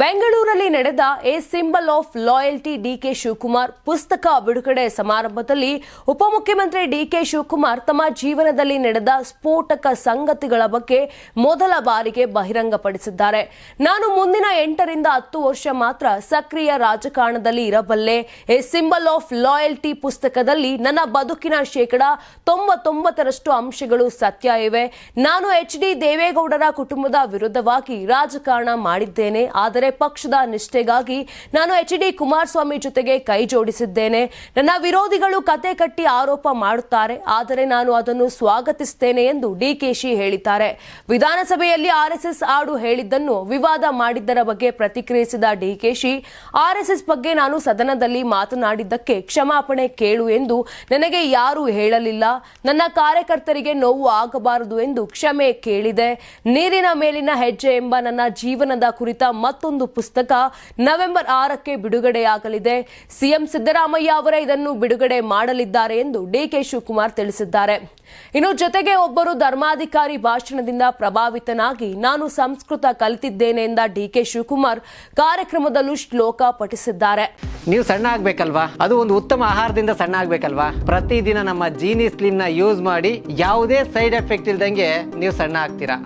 ಬೆಂಗಳೂರಲ್ಲಿ ನಡೆದ a symbol of loyalty D K Shivakumar ಪುಸ್ತಕ ಬಿಡುಗಡೆ ಸಮಾರಂಭದಲ್ಲಿ ಉಪಮುಖ್ಯಮಂತ್ರಿ ಡಿಕೆ ಶಿವಕುಮಾರ್ ತಮ್ಮ ಜೀವನದಲ್ಲಿ ನಡೆದ ಸ್ಫೋಟಕ ಸಂಗತಿಗಳ ಬಗ್ಗೆ ಮೊದಲ ಬಾರಿಗೆ ಬಹಿರಂಗಪಡಿಸಿದ್ದಾರೆ. ನಾನು ಮುಂದಿನ ಎಂಟರಿಂದ ಹತ್ತು ವರ್ಷ ಮಾತ್ರ ಸಕ್ರಿಯ ರಾಜಕಾರಣದಲ್ಲಿ ಇರಬಲ್ಲೆ. ಎ ಸಿಂಬಲ್ ಆಫ್ ಲಾಯಲ್ಟಿ ಪುಸ್ತಕದಲ್ಲಿ ನನ್ನ ಬದುಕಿನ ಶೇಕಡ ತೊಂಬತ್ತೊಂಬತ್ತರಷ್ಟು ಅಂಶಗಳು ಸತ್ಯ ಇವೆ. ನಾನು ಎಚ್ ಡಿ ದೇವೇಗೌಡರ ಕುಟುಂಬದ ವಿರುದ್ಧವಾಗಿ ರಾಜಕಾರಣ ಮಾಡಿದ್ದೇನೆ. ಆದರೆ ಪಕ್ಷದ ನಿಷ್ಠೆಗಾಗಿ ನಾನು ಎಚ್ ಡಿ ಕುಮಾರಸ್ವಾಮಿ ಜೊತೆಗೆ ಕೈ ಜೋಡಿಸಿದ್ದೇನೆ. ನನ್ನ ವಿರೋಧಿಗಳು ಕತೆ ಕಟ್ಟಿ ಆರೋಪ ಮಾಡುತ್ತಾರೆ. ಆದರೆ ನಾನು ಅದನ್ನು ಸ್ವಾಗತಿಸುತ್ತೇನೆ ಎಂದು ಡಿಕೆಶಿ ಹೇಳಿದ್ದಾರೆ. ವಿಧಾನಸಭೆಯಲ್ಲಿ ಆರ್ಎಸ್ಎಸ್ ಆಡು ಹೇಳಿದ್ದನ್ನು ವಿವಾದ ಮಾಡಿದ್ದರ ಬಗ್ಗೆ ಪ್ರತಿಕ್ರಿಯಿಸಿದ ಡಿಕೆಶಿ ಆರ್ಎಸ್ಎಸ್ ಬಗ್ಗೆ ನಾನು ಸದನದಲ್ಲಿ ಮಾತನಾಡಿದ್ದಕ್ಕೆ ಕ್ಷಮಾಪಣೆ ಕೇಳು ಎಂದು ನನಗೆ ಯಾರೂ ಹೇಳಲಿಲ್ಲ. ನನ್ನ ಕಾರ್ಯಕರ್ತರಿಗೆ ನೋವು ಆಗಬಾರದು ಎಂದು ಕ್ಷಮೆ ಕೇಳಿದೆ. ನೀರಿನ ಮೇಲಿನ ಹೆಜ್ಜೆ ಎಂಬ ನನ್ನ ಜೀವನದ ಕುರಿತ ಮತ್ತೊಂದು ಪುಸ್ತಕ ನವೆಂಬರ್ ಆರಕ್ಕೆ ಬಿಡುಗಡೆಯಾಗಲಿದೆ. ಸಿಎಂ ಸಿದ್ದರಾಮಯ್ಯ ಅವರೇ ಇದನ್ನು ಬಿಡುಗಡೆ ಮಾಡಲಿದ್ದಾರೆ ಎಂದು ಡಿಕೆ ಶಿವಕುಮಾರ್ ತಿಳಿಸಿದ್ದಾರೆ. ಇನ್ನು ಜೊತೆಗೆ ಒಬ್ಬರು ಧರ್ಮಾಧಿಕಾರಿ ಭಾಷಣದಿಂದ ಪ್ರಭಾವಿತನಾಗಿ ನಾನು ಸಂಸ್ಕೃತ ಕಲಿತಿದ್ದೇನೆ ಎಂದ ಡಿಕೆ ಶಿವಕುಮಾರ್ ಕಾರ್ಯಕ್ರಮದಲ್ಲೂ ಶ್ಲೋಕ ಪಠಿಸಿದ್ದಾರೆ. ನೀವು ಸಣ್ಣ ಆಗ್ಬೇಕಲ್ವಾ? ಅದು ಒಂದು ಉತ್ತಮ ಆಹಾರದಿಂದ ಸಣ್ಣ ಆಗ್ಬೇಕಲ್ವಾ? ಪ್ರತಿದಿನ ನಮ್ಮ ಜೀನಿ ಸ್ಲಿಮ್ನ ಯೂಸ್ ಮಾಡಿ ಯಾವುದೇ ಸೈಡ್ ಎಫೆಕ್ಟ್ ಇಲ್ದಂಗೆ ನೀವು ಸಣ್ಣ ಆಗ್ತೀರಾ?